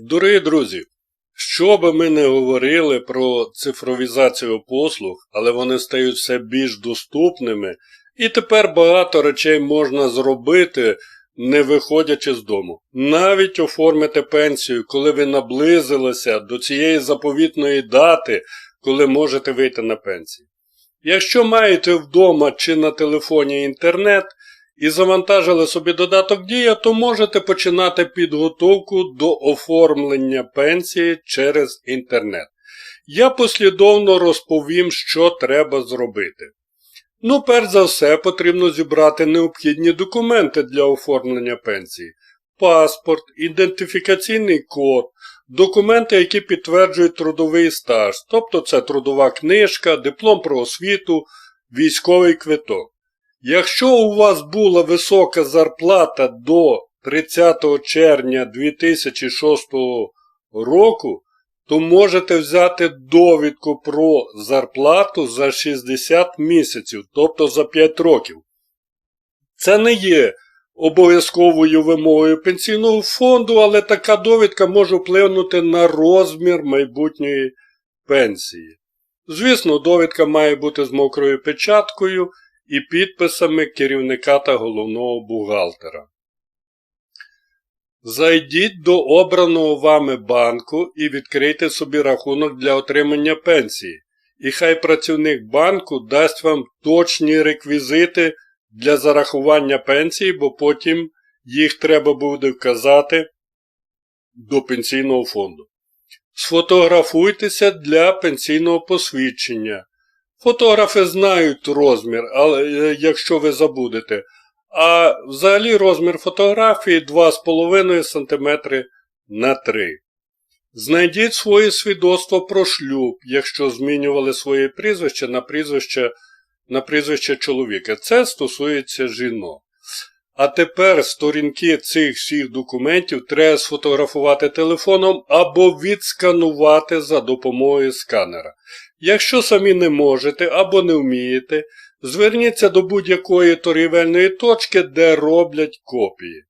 Дорогі друзі, що би ми не говорили про цифровізацію послуг, але вони стають все більш доступними, і тепер багато речей можна зробити, не виходячи з дому. Навіть оформити пенсію, коли ви наблизилися до цієї заповітної дати, коли можете вийти на пенсію. Якщо маєте вдома чи на телефоні інтернет, і завантажили собі додаток Дія, то можете починати підготовку до оформлення пенсії через інтернет. Я послідовно розповім, що треба зробити. Ну, перш за все, потрібно зібрати необхідні документи для оформлення пенсії. Паспорт, ідентифікаційний код, документи, які підтверджують трудовий стаж, тобто це трудова книжка, диплом про освіту, військовий квиток. Якщо у вас була висока зарплата до 30 червня 2006 року, то можете взяти довідку про зарплату за 60 місяців, тобто за 5 років. Це не є обов'язковою вимогою пенсійного фонду, але така довідка може впливнути на розмір майбутньої пенсії. Звісно, довідка має бути з мокрою печаткою і підписами керівника та головного бухгалтера. Зайдіть до обраного вами банку і відкрийте собі рахунок для отримання пенсії. І хай працівник банку дасть вам точні реквізити для зарахування пенсії, бо потім їх треба буде вказати до пенсійного фонду. Сфотографуйтеся для пенсійного посвідчення. Фотографи знають розмір, але е, якщо ви забудете. А взагалі розмір фотографії 2,5 см на 3 Знайдіть своє свідоцтво про шлюб, якщо змінювали своє прізвище на прізвище на прізвище чоловіка. Це стосується жінок. А тепер сторінки цих всіх документів треба сфотографувати телефоном або відсканувати за допомогою сканера. Якщо самі не можете або не вмієте, зверніться до будь-якої торгівельної точки, де роблять копії.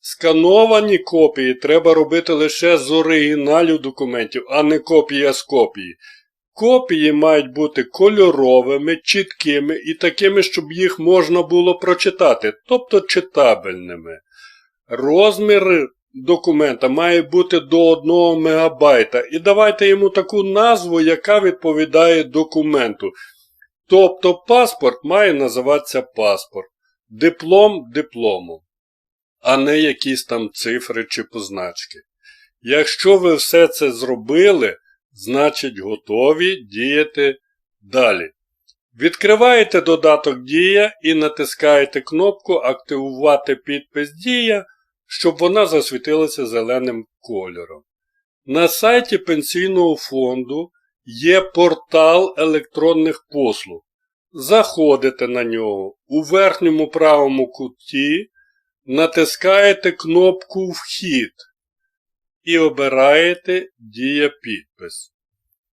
Скановані копії треба робити лише з оригіналів документів, а не копія з копії. Копії мають бути кольоровими, чіткими і такими, щоб їх можна було прочитати, тобто читабельними. Розмір документа має бути до 1 МБ і давайте йому таку назву, яка відповідає документу. Тобто паспорт має називатися паспорт, диплом дипломом, а не якісь там цифри чи позначки. Якщо ви все це зробили, значить готові діяти далі. Відкриваєте додаток Дія і натискаєте кнопку Активувати підпис Дія, щоб вона засвітилася зеленим кольором. На сайті Пенсійного фонду є портал електронних послуг. Заходите на нього у верхньому правому куті, натискаєте кнопку Вхід і обираєте Дія підпис.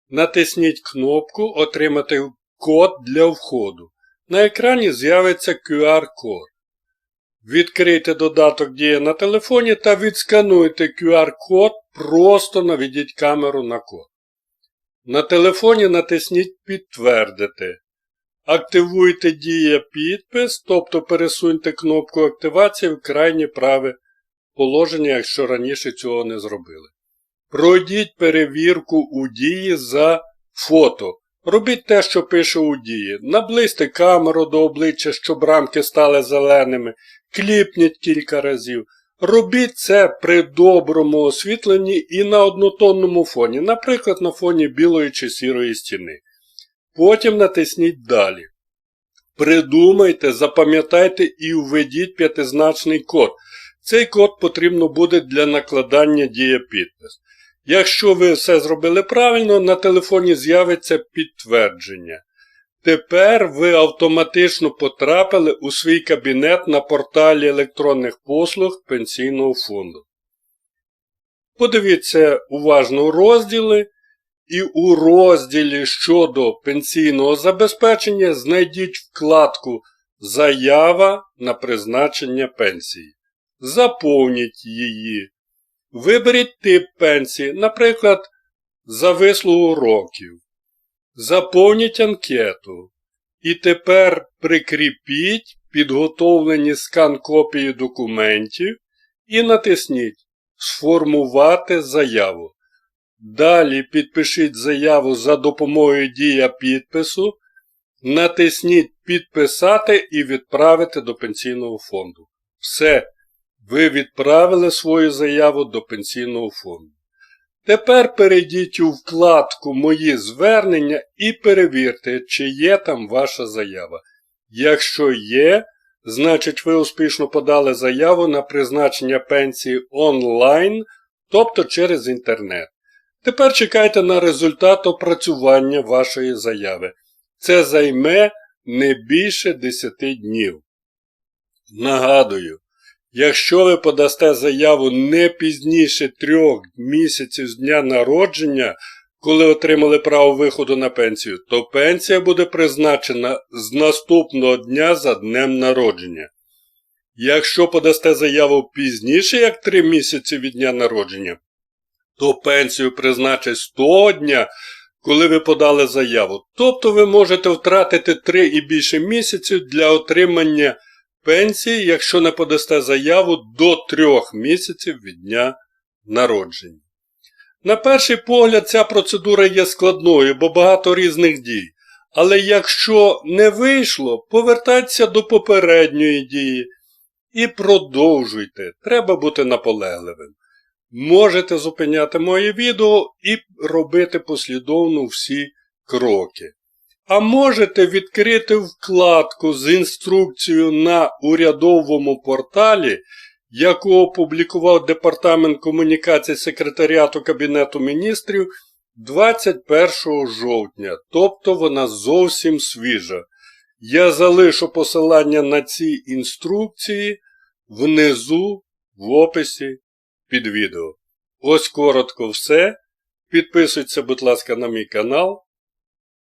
Натисніть кнопку Отримати код для входу. На екрані з'явиться QR-код. Відкрийте додаток Дія на телефоні та відскануйте QR-код, просто наведіть камеру на код. На телефоні натисніть Підтвердити. Активуйте Дія підпис, тобто пересуньте кнопку активації в крайнє праве положення, якщо раніше цього не зробили. Пройдіть перевірку у дії за фото. Робіть те, що пише у дії. Наблизьте камеру до обличчя, щоб рамки стали зеленими, кліпніть кілька разів. Робіть це при доброму освітленні і на однотонному фоні, наприклад, на фоні білої чи сірої стіни. Потім натисніть Далі. Придумайте, запам'ятайте і введіть п'ятизначний код. Цей код потрібно буде для накладання дія підпис. Якщо ви все зробили правильно, на телефоні з'явиться підтвердження. Тепер ви автоматично потрапили у свій кабінет на порталі електронних послуг Пенсійного фонду. Подивіться уважно розділи і у розділі щодо пенсійного забезпечення знайдіть вкладку Заява на призначення пенсії. Заповніть її. Виберіть тип пенсії, наприклад, за вислугу років. Заповніть анкету. І тепер прикріпіть підготовлені скан копії документів і натисніть Сформувати заяву. Далі підпишіть заяву за допомогою дія підпису, натисніть Підписати і відправити до пенсійного фонду. Все, ви відправили свою заяву до пенсійного фонду. Тепер перейдіть у вкладку Мої звернення і перевірте, чи є там ваша заява. Якщо є, значить ви успішно подали заяву на призначення пенсії онлайн, тобто через інтернет. Тепер чекайте на результат опрацювання вашої заяви. Це займе не більше 10 днів. Нагадую, якщо ви подасте заяву не пізніше трьох місяців з дня народження, коли отримали право виходу на пенсію, то пенсія буде призначена з наступного дня за днем народження. Якщо подасте заяву пізніше, як 3 місяці від дня народження, то пенсію призначать з того дня, коли ви подали заяву. Тобто ви можете втратити 3 і більше місяців для отримання пенсії, якщо не подасте заяву до 3 місяців від дня народження. На перший погляд, ця процедура є складною, бо багато різних дій. Але якщо не вийшло, повертайтеся до попередньої дії і продовжуйте. Треба бути наполегливим. Можете зупиняти моє відео і робити послідовно всі кроки. А можете відкрити вкладку з інструкцією на урядовому порталі, яку опублікував Департамент комунікацій секретаріату Кабінету міністрів 21 жовтня, тобто вона зовсім свіжа. Я залишу посилання на ці інструкції внизу в описі під відео. Ось коротко все. Підписуйтесь, будь ласка, на мій канал.